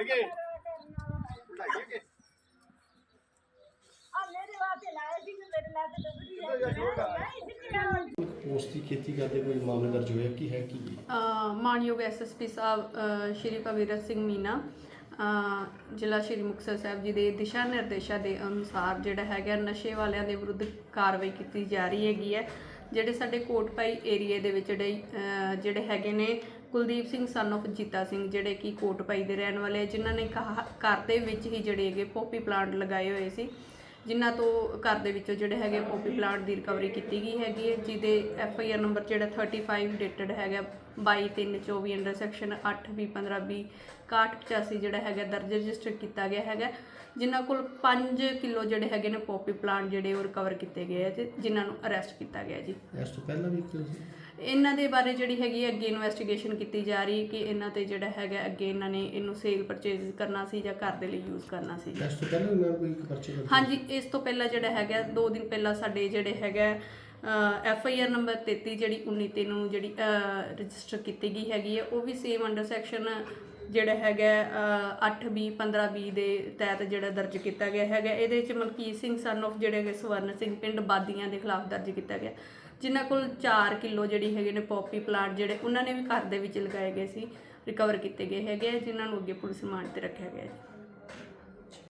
ਗਏ? ਕਿ ਦੀ ਖੇਤੀ ਕਰਦੇ ਕੋਈ ਮਾਮਲਾ ਦਰਜ ਹੋਇਆ ਕੀ ਹੈ ਕੀ ਮਾਣਯੋਗ ਐਸਐਸਪੀ ਸਾਹਿਬ ਅ, ਸ਼੍ਰੀ ਕਵੀਰਤ ਸਿੰਘ ਮੀਨਾ ਅ, ਜ਼ਿਲ੍ਹਾ ਸ਼੍ਰੀ ਮੁਕਤਸਰ ਸਾਹਿਬ ਜੀ ਦੇ ਦਿਸ਼ਾ ਨਿਰਦੇਸ਼ਾਂ ਦੇ ਅਨੁਸਾਰ ਜਿਹੜਾ ਹੈਗਾ ਨਸ਼ੇ ਵਾਲਿਆਂ ਦੇ ਵਿਰੁੱਧ ਕਾਰਵਾਈ ਕੀਤੀ ਜਾ ਰਹੀ ਹੈਗੀ ਹੈ ਜਿਹੜੇ ਸਾਡੇ ਕੋਟਪਾਈ ਏਰੀਆ ਦੇ ਵਿੱਚ ਜਿਹੜੇ ਅ, ਜਿਹੜੇ ਹੈਗੇ ਨੇ ਕੁਲਦੀਪ ਸਿੰਘ ਸਨ of ਜੀਤਾ ਸਿੰਘ, ਜਿਹੜੇ ਕਿ ਕੋਟਪਾਈ ਦੇ ਰਹਿਣ ਵਾਲੇ ਜਿਨ੍ਹਾਂ ਨੇ ਕਹਾ- ਘਰ ਦੇ ਵਿੱਚ ਹੀ ਜਿਹੜੇ ਹੈਗੇ ਪੋਪੀ ਪਲਾਂਟ ਲਗਾਏ ਹੋਏ ਸੀ। ਜਿਨ੍ਹਾਂ ਤੋਂ ਘਰ ਦੇ ਵਿੱਚੋਂ ਜਿਹੜੇ ਹੈਗੇ ਪੋਪੀ ਪਲਾਂਟ ਦੀ ਰਿਕਵਰੀ ਕੀਤੀ ਗਈ ਹੈਗੀ ਹੈ, ਜਿਹਦੇ ਐਫ ਆਈ ਆਰ ਨੰਬਰ ਜਿਹੜਾ 35 ਡੇਟਡ ਹੈਗਾ 22/3/24 ਅੰਡਰ ਸੈਕਸ਼ਨ 8B15B 6185 ਜਿਹੜਾ ਹੈਗਾ ਦਰਜ ਰਜਿਸਟਰ ਕੀਤਾ ਗਿਆ ਹੈਗਾ, ਜਿਨ੍ਹਾਂ ਕੋਲ 5 ਕਿਲੋ ਜਿਹੜੇ ਹੈਗੇ ਨੇ ਪੋਪੀ ਪਲਾਂਟ ਜਿਹੜੇ ਉਹ ਰਿਕਵਰ ਕੀਤੇ ਗਏ ਹੈ ਤੇ ਜਿਨ੍ਹਾਂ ਨੂੰ ਅਰੈਸਟ ਕੀਤਾ ਗਿਆ ਜੀ। ਇਸ ਪਹਿਲਾਂ ਵੀ ਕੋਈ ਇਹਨਾਂ ਦੇ ਬਾਰੇ ਜਿਹੜੀ ਹੈਗੀ ਹੈ ਅੱਗੇ ਇਨਵੈਸਟੀਗੇਸ਼ਨ ਕੀਤੀ ਜਾ ਰਹੀ ਹੈ ਕਿ ਇਹਨਾਂ ਤੇ ਜਿਹੜਾ ਹੈਗਾ ਅੱਗੇ ਇਹਨਾਂ ਨੇ ਇਹਨੂੰ ਸੇਲ ਪਰਚੇਜ਼ ਕਰਨਾ ਸੀ ਜਾਂ ਘਰ ਦੇ ਲਈ ਯੂਜ਼ ਕਰਨਾ ਸੀ। ਇਸ ਤੋਂ ਪਹਿਲਾਂ ਮੈਂ ਕੋਈ ਪਰਚੇ ਦਾ ਹਾਂਜੀ ਇਸ ਤੋਂ ਪਹਿਲਾਂ ਜਿਹੜਾ ਹੈਗਾ 2 ਦਿਨ ਪਹਿਲਾਂ ਸਾਡੇ ਜਿਹੜੇ ਹੈਗਾ ਐਫ ਆਈ ਆਰ ਨੰਬਰ 33 ਜਿਹੜੀ 19 ਤੇ ਨੂੰ ਜਿਹੜੀ ਰਜਿਸਟਰ ਕੀਤੀ ਗਈ ਹੈਗੀ ਹੈ ਉਹ ਵੀ ਸੇਮ ਅੰਡਰ ਸੈਕਸ਼ਨ ਜਿਹੜਾ ਹੈਗਾ 8B 15B ਦੇ ਤਹਿਤ ਜਿਹੜਾ ਦਰਜ ਕੀਤਾ ਗਿਆ ਹੈਗਾ ਇਹਦੇ ਵਿੱਚ ਮਲਕੀਤ ਸਿੰਘ ਸਨ of ਜਿਹੜੇ ਹੈਗੇ ਸਵਰਨ ਸਿੰਘ ਪਿੰਡ ਬਾਦੀਆਂ ਦੇ ਖਿਲਾਫ ਦਰਜ ਕੀਤਾ ਗਿਆ। ਜਿਨ੍ਹਾਂ ਕੋਲ 4 ਕਿਲੋ ਜਿਹੜੀ ਹੈਗੇ ਨੇ ਪੌਪੀ ਪਲਾਂਟ ਜਿਹੜੇ ਉਹਨਾਂ ਨੇ ਵੀ ਘਰ ਦੇ ਵਿੱਚ ਲਗਾਏ ਗਏ ਸੀ ਰਿਕਵਰ ਕੀਤੇ ਗਏ ਹੈਗੇ ਆ, ਜਿਨ੍ਹਾਂ ਨੂੰ ਅੱਗੇ ਪੁਲਿਸ ਰਿਮਾਂਡ ਤੇ ਰੱਖਿਆ ਗਿਆ ਹੈ।